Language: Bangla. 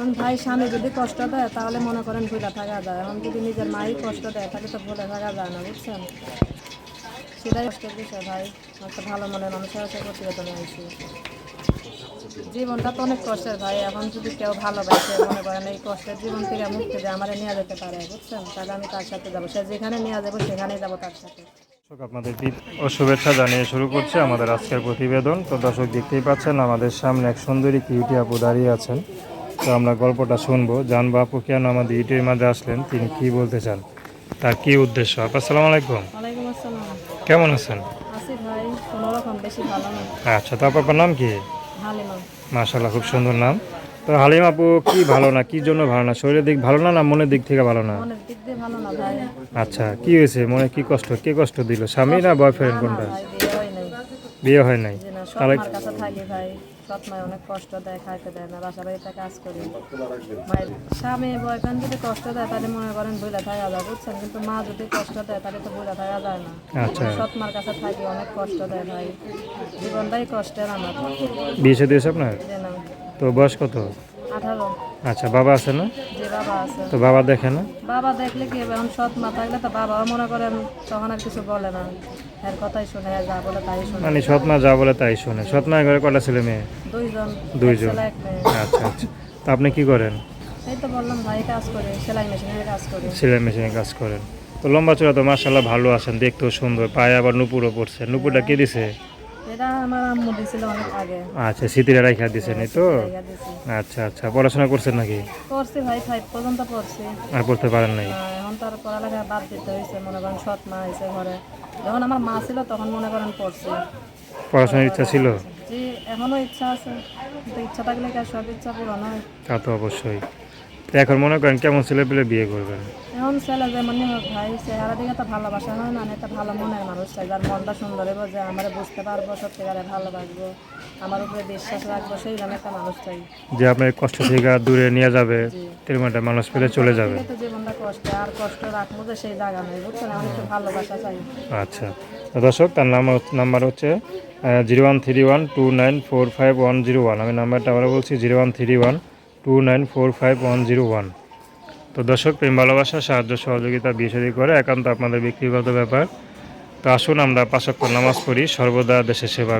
এখন ভাই স্বামী যদি কষ্ট দেয়, তাহলে মনে করেন ভুলে থাকা যায়। এখন যদি নিজের মাই কষ্ট দেয়, তাহলে তো ভুলে থাকা যায় না, বুঝছেন? সেটাই কষ্টের বিষয় ভাই। একটা ভালো মনের মানুষের সাথে প্রতিবেদনে আইছি জীবনটা তো অনেক কষ্টের ভাই। এখন যদি কেউ ভালোবাসে, মনে করেন এই কষ্টের জীবন থেকে মুক্তি দিয়ে আমার নিয়ে যেতে পারে, বুঝছেন? তাহলে আমি তার সাথে যাব। সে যেখানে নিয়ে যাব, সেখানেই যাব তার সাথে। আপনাদের ও শুভেচ্ছা জানিয়ে শুরু করছে আমাদের আজকের প্রতিবেদন। তো দর্শক, দেখতেই পাচ্ছেন, আমাদের সামনে এক সুন্দরী কিউটি আপু দাঁড়িয়ে আছেন। তো আমরা গল্পটা শুনব। জানব আপু কেন আমাদের ইউটিউবের মাঝে আসলেন? তিনি কি বলতে চান? তার কি উদ্দেশ্য? আপু আসসালামু আলাইকুম। কেমন আছেন? আচ্ছা তো আপনার নাম কি? মাশাল্লাহ খুব সুন্দর নাম। তো হালিম আপু কি ভালো না? কি জন্য ভালো না? শরীরের দিক ভালো না না মনের দিক থেকে ভালো না? আচ্ছা কি হয়েছে? মনে কি কষ্ট? কে কষ্ট দিল? স্বামী না বয়ফ্রেন্ড কোনটা? বিয়ে হয় নাই। তাহলে কাছে থাকি ভাই সৎ মায় অনেক কষ্ট দেয় খাইতে দেয় না বাসা বাড়িতে কাজ করি। মায়ের স্বামী বয়ফ্রেন্ড যদি কষ্ট দেয় তাহলে মনে করেন ভুলে থাকা যায় বুঝছেন? কিন্তু মা যদি কষ্ট দেয় তাহলে তো ভুলে থাকা যায় না। আচ্ছা। সৎ মার কাছে থাকি অনেক কষ্ট দেয় ভাই। জীবনটাই কষ্টের আমার। বিয়ে সাথে আপনার? তো বয়স কত? আঠারো। আচ্ছা বাবা আছে না? বাবা তো বাবা দেখে না? বাবা দেখলে কি এখন সৎ মা থাকলে তো বাবা মনে করেন তখন আর কিছু বলে না। এর কথাই শুনে যা বলে তাই শুনে। মানে সৎ মা যা বলে তাই শোনে। সৎমা ঘরে কটা ছেলে মেয়ে? দুইজন আচ্ছা আচ্ছা। তা আপনি কি করেন? এই তো বললাম ভাই কাজ করে সেলাই মেশিনের কাজ করে। সেলাই মেশিনে কাজ করেন। তো লম্বা চূড়া তো মার্শাল্লাহ ভালো আছেন দেখতেও সুন্দর। পায়ে আবার নুপুরও পড়ছে। নুপুরটা কে দিছে? এটা আমার আম্মু দিছিল অনেক আগে। আচ্ছা স্মৃতিরা রাখা দিছেন তো? আচ্ছা আচ্ছা পড়াশোনা করছেন নাকি? পড়ছি ভাই ফাইভ পর্যন্ত পড়ছি। আর পড়তে পারেন নাই? আহ, এখন তার পড়ালেখা বাদ দিতে হয়েছে মনে করেন সৎ মা হয়েছে ঘরে। যখন আমার মা ছিল তখন মনে করেন পড়ছি। পড়াশোনার ইচ্ছা ছিল? জি এখনও ইচ্ছা আছে। কিন্তু ইচ্ছা থাকলে কি আর সব ইচ্ছা পূরণ হয়? তা তো অবশ্যই। এখন মনে করেন কেমন ছেলে পেলে বিয়ে করবেন? এখন ছেলে যেমনই হোক ভাই চেহারা দিকে তো ভালোবাসা হয় না একটা ভালো মনের মানুষ চাই। যার মনটা সুন্দর হইব যে আমার বুঝতে পারব সত্যিকারে ভালোবাসবো আমার উপরে বিশ্বাস রাখব সেই জন্য একটা মানুষ চাই। যে আপনার কষ্ট থেকে দূরে নিয়ে যাবে একটা মানুষ পেলে চলে যাবে। জীবনটা কষ্টে আর কষ্ট রাখব যে সেই জায়গা নেই বুঝছেন? আমি একটু ভালোবাসা চাই। আচ্ছা। দর্শক তার নাম নাম্বার হচ্ছে zero one three one two nine four five one zero one. আমি নাম্বারটা আবার বলছি zero one three one two nine four five one zero one তো দর্শক, প্রেম, ভালোবাসা, সাহায্য, সহযোগিতা, বিয়ে করে একান্ত আপনাদের ব্যক্তিগত ব্যাপার তো আসুন আমরা পাশক্য নামাজ পড়ি, সর্বদা দেশের সেবা।